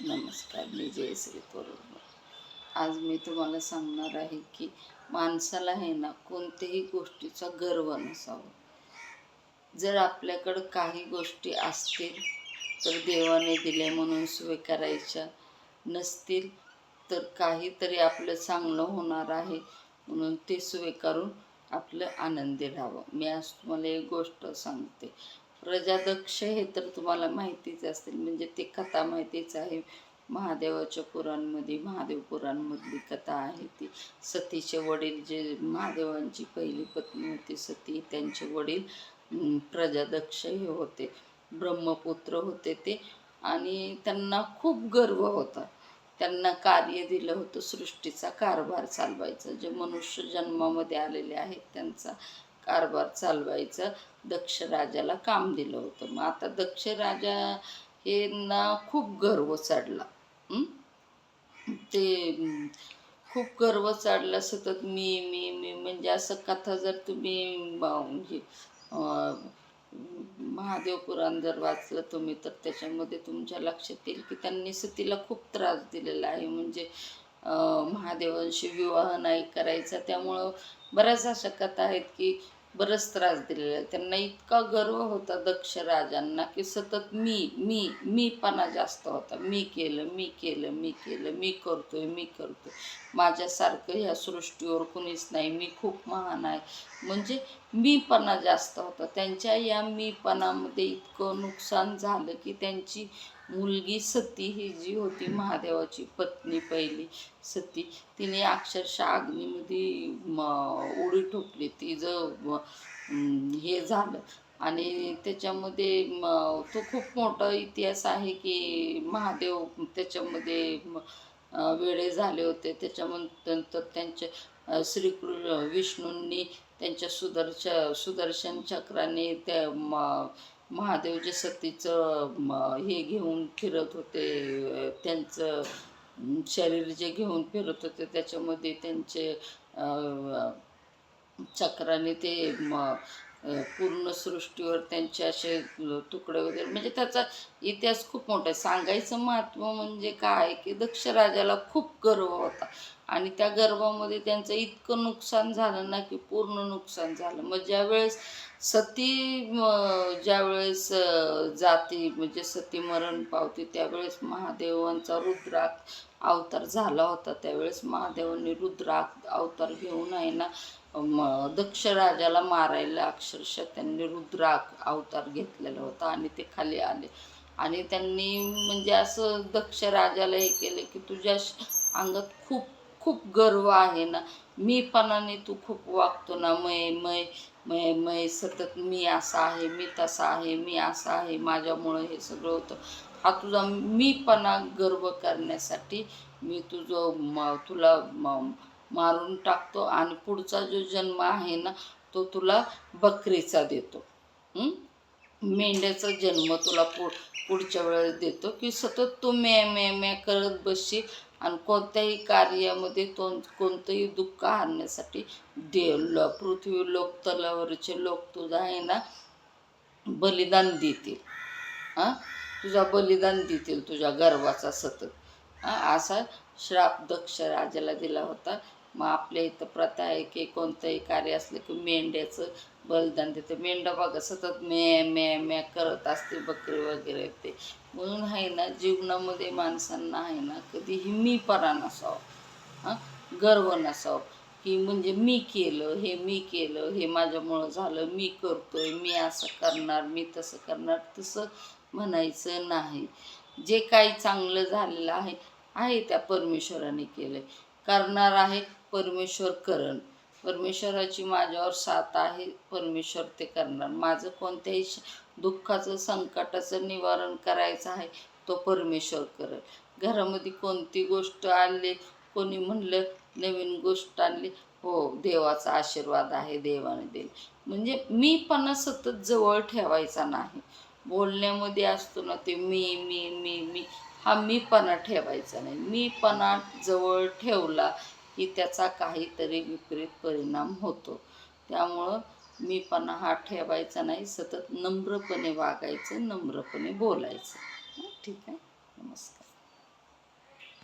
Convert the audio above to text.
नमस्कार मी जयश्री तोरडकर आज मी तुम्हाला सांगणार आहे की माणसाला आहे ना कोणत्याही गोष्टीचा गर्व नसावा. जर आपल्याकडं काही गोष्टी असतील तर देवाने दिल्या म्हणून स्वीकारायच्या नसतील तर काहीतरी आपलं चांगलं होणार आहे म्हणून ते स्वीकारून आपलं आनंदी राहावं. मी आज तुम्हाला एक गोष्ट सांगते. प्रजादक्ष हे तर तुम्हाला माहितीच असतील म्हणजे ती कथा माहितीच आहे. महादेवाच्या पुराणमध्ये महादेव पुराणमधली कथा आहे ती. सतीचे वडील जे महादेवांची पहिली पत्नी होती सती त्यांचे वडील प्रजादक्ष हे होते. ब्रह्मपुत्र होते ते. आणि त्यांना खूप गर्व होता. त्यांना कार्य दिलं होतं. सृष्टीचा कारभार चालवायचा. जे मनुष्य जन्मामध्ये आलेले आहेत त्यांचा. कारभार चालवायचा. दक्ष राजाला काम दिलं होतं. मग आता दक्ष राजा हे ना खूप गर्व चढला ते खूप गर्व चढला सतत. मी मी मी म्हणजे असं कथा जर तुम्ही म्हणजे हे, महादेव पुराण जर वाचलं तुम्ही तर त्याच्यामध्ये तुमच्या लक्षात येईल की त्यांनी सतीला खूप त्रास दिलेला आहे. म्हणजे महादेवांशी विवाह नाही करायचा. त्यामुळं बऱ्याच अशा कथा आहेत की बरंच त्रास दिलेला आहे. त्यांना इतका गर्व होता दक्ष राजांना की सतत मी मी मीपणा जास्त होता. मी केलं मी केलं मी केलं मी करतोय मी करतोय. माझ्यासारखं ह्या सृष्टीवर कुणीच नाही. मी खूप महान आहे. म्हणजे मीपणा जास्त होता. त्यांच्या या मीपणामध्ये इतकं नुकसान झालं की त्यांची मुलगी सती ही जी होती महादेवाची पत्नी पहिली सती तिने अक्षरशः अग्नीमध्ये म उडी ठोकली. ती ज हे झालं. आणि त्याच्यामध्ये तो खूप मोठा इतिहास आहे की महादेव त्याच्यामध्ये वेळे वेडे झाले होते. त्याच्यानंतर त्यांचे श्रीकृ विष्णूंनी त्यांच्या सुदर्श सुदर्शन चक्राने त्या म सतीचं हे घेऊन फिरत होते. त्यांचं शरीर जे घेऊन फिरत होते त्याच्यामध्ये त्यांचे चक्राने ते म पूर्ण सृष्टीवर त्यांचे असे तुकडे वगैरे म्हणजे त्याचा इतिहास खूप मोठा आहे. सांगायचं महत्त्व म्हणजे काय? की दक्ष राजाला खूप गर्व होता. आणि त्या गर्भामध्ये त्यांचं इतकं नुकसान झालं ना की पूर्ण नुकसान झालं. मग ज्यावेळेस सती म- ज्यावेळेस जाते जाती म्हणजे सती मरण पावते त्यावेळेस महादेवांचा रुद्राक अवतार झाला होता. त्यावेळेस महादेवांनी रुद्राक अवतार घेऊन आहे ना म दक्ष राजाला मारायला अक्षरशः त्यांनी रुद्राक अवतार घेतलेला होता आणि ते खाली आले. आणि त्यांनी म्हणजे असं दक्ष राजाला हे केलं की तुझ्या श- अंगात खूप खूप गर्व आहे ना. मीपणाने तू खूप वागतो ना मय मय मय मय सतत मी असा आहे मी तसा आहे मी असा आहे माझ्यामुळं हे सगळं होतं. हा तुझा मीपणा गर्व करण्यासाठी मी तुझं म तुला मारून टाकतो आणि पुढचा जो जन्म आहे ना तो तुला बकरीचा देतो. मेंढ्याचा जन्म तुला पुढ पुढच्या वेळेस देतो की सतत तू मे मे मे करत बसशील आणि कोणत्याही कार्यामध्ये तो कोणतंही दुःख आणण्यासाठी दे ल पृथ्वी लोक तलावरचे लोक तुझा आहे ना बलिदान देतील. हां तुझा बलिदान देतील तुझ्या गर्वाचा सतत. हां असा श्राप दक्ष राजाला दिला होता. मग आपल्या इथं प्रथा आहे की कोणतंही कार्य असलं की मेंढ्याचं बलिदान देते. मेंढा बघा सतत मे मे मे करत असते बकरी वगैरे ते. म्हणून आहे ना जीवनामध्ये माणसांना आहे ना कधीही मीपणा नसावं. हां? गर्व नसावं. की म्हणजे मी केलं हे मी केलं हे माझ्यामुळं झालं मी करतोय मी असं करणार मी तसं करणार तसं म्हणायचं नाही. जे काही चांगलं झालेलं आहे आहे त्या परमेश्वराने केलं करणार आहे परमेश्वर करण. परमेश्वराची माझ्यावर साथ आहे परमेश्वर ते करणार. माझं कोणत्याही दुःखाचं संकटाचं निवारण करायचं आहे तो परमेश्वर करेल. घरामध्ये कोणती गोष्ट आणली कोणी म्हणलं नवीन गोष्ट आणली हो देवाचा आशीर्वाद आहे देवाने दिले. म्हणजे मीपणा सतत जवळ ठेवायचा नाही. बोलण्यामध्ये असतो ना ते मी मी मी मी हा मीपणा ठेवायचा नाही. मीपणा जवळ ठेवला की त्याचा काहीतरी विपरीत परिणाम होतो. त्यामुळं मीपणा हा ठेवायचा नाही सतत नम्रपणे वागायचं नम्रपणे बोलायचं. ठीक आहे. नमस्कार.